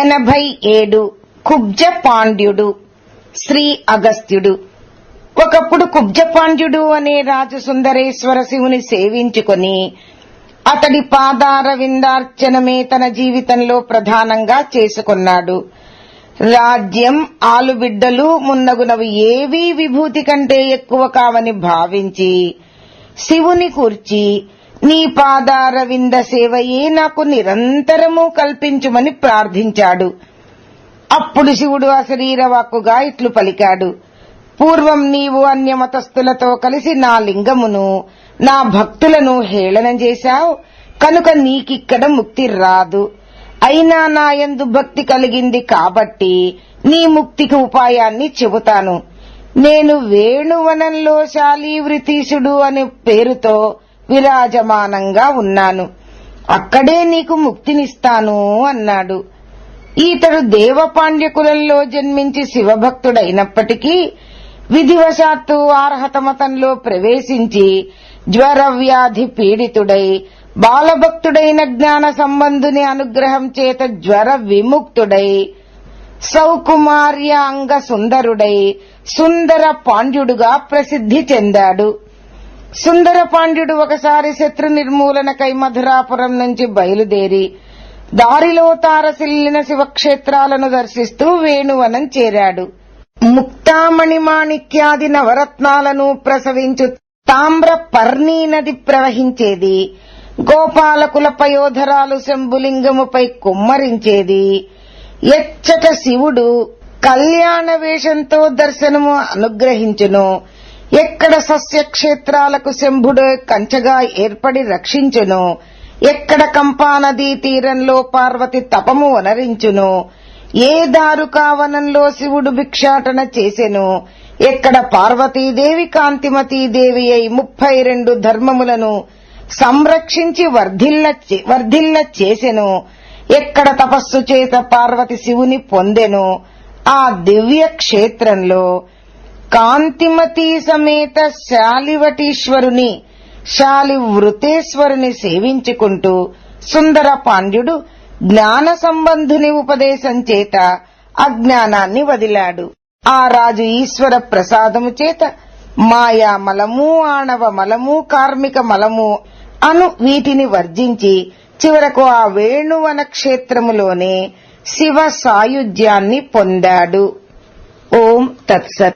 ఎనభై ఏడు కుబ్జ పాండ్యుడు శ్రీ అగస్త్యుడు. ఒకప్పుడు కుబ్జపాండ్యుడు అనే రాజు సుందరేశ్వర శివుని సేవించుకొని అతడి పాదార విందార్చనమే తన జీవితంలో ప్రధానంగా చేసుకున్నాడు. రాజ్యం ఆలుబిడ్డలు మున్నగునవి ఏవీ విభూతి కంటే ఎక్కువ కావని భావించి శివుని కూర్చి నీ పాదారవింద సేవయే నాకు నిరంతరము కల్పించుమని ప్రార్థించాడు. అప్పుడు శివుడు ఆ శరీరవాక్కుగా ఇట్లు పలికాడు. పూర్వం నీవు అన్యమతస్థులతో కలిసి నా లింగమును నా భక్తులను హేళన చేశావు. కనుక నీకిక్కడ ముక్తి రాదు. అయినా నాయందు భక్తి కలిగింది కాబట్టి నీ ముక్తికి ఉపాయాన్ని చెబుతాను. నేను వేణువనంలో శాలీవృతీశుడు అనే పేరుతో విరాజమానంగా ఉన్నాను. అక్కడే నీకు ముక్తినిస్తాను అన్నాడు. ఈతడు దేవపాండ్య కులంలో జన్మించి శివభక్తుడైనప్పటికీ విధివశాత్తు అర్హత మతంలో ప్రవేశించి జ్వరవ్యాధి పీడితుడై బాలభక్తుడైన జ్ఞాన సంబంధుని అనుగ్రహం చేత జ్వర విముక్తుడై సౌకుమార్య అంగ సుందరుడై సుందర పాండ్యుడుగా ప్రసిద్ధి చెందాడు. సుందర పాండ్యుడు ఒకసారి శత్రు నిర్మూలనకై మధురాపురం నుంచి బయలుదేరి దారిలో తారసిల్లిన శివక్షేత్రాలను దర్శిస్తూ వేణువనం చేరాడు. ముక్తామణి మాణిక్యాది నవరత్నాలను ప్రసవించు తామ్ర పర్ణీ నది ప్రవహించేది. గోపాలకుల పయోధరాలు శంభులింగముపై కుమ్మరించేది. ఎచ్చట శివుడు కళ్యాణ వేషంతో దర్శనము అనుగ్రహించును. ఎక్కడ సస్యక్షేత్రాలకు శంభుడు కంచగా ఏర్పడి రక్షించును? ఎక్కడ కంపానదీ తీరంలో పార్వతి తపము వనరించును? ఏ దారుకావనంలో శివుడు భిక్షాటన చేసెను? ఎక్కడ పార్వతీదేవి కాంతిమతీదేవి అయి ముప్పై రెండు ధర్మములను సంరక్షించి వర్ధిల్ల చే- వర్ధిల్ల చేసెను? ఎక్కడ తపస్సు చేత పార్వతి శివుని పొందెను? ఆ దివ్య క్షేత్రంలో కాంతిమతి సమేత శాలివటీశ్వరుని శాలి వృతేశ్వరుని సేవించుకుంటూ సుందర పాండ్యుడు జ్ఞాన సంబంధుని ఉపదేశం చేత అజ్ఞానాన్ని వదిలాడు. ఆ రాజు ఈశ్వర ప్రసాదము చేత మాయా మలము ఆణవ మలము కార్మిక మలము అను వీటిని వర్జించి చివరకు ఆ వేణువన క్షేత్రములోనే శివ సాయుధ్యాన్ని పొందాడు. ఓం తత్సత్.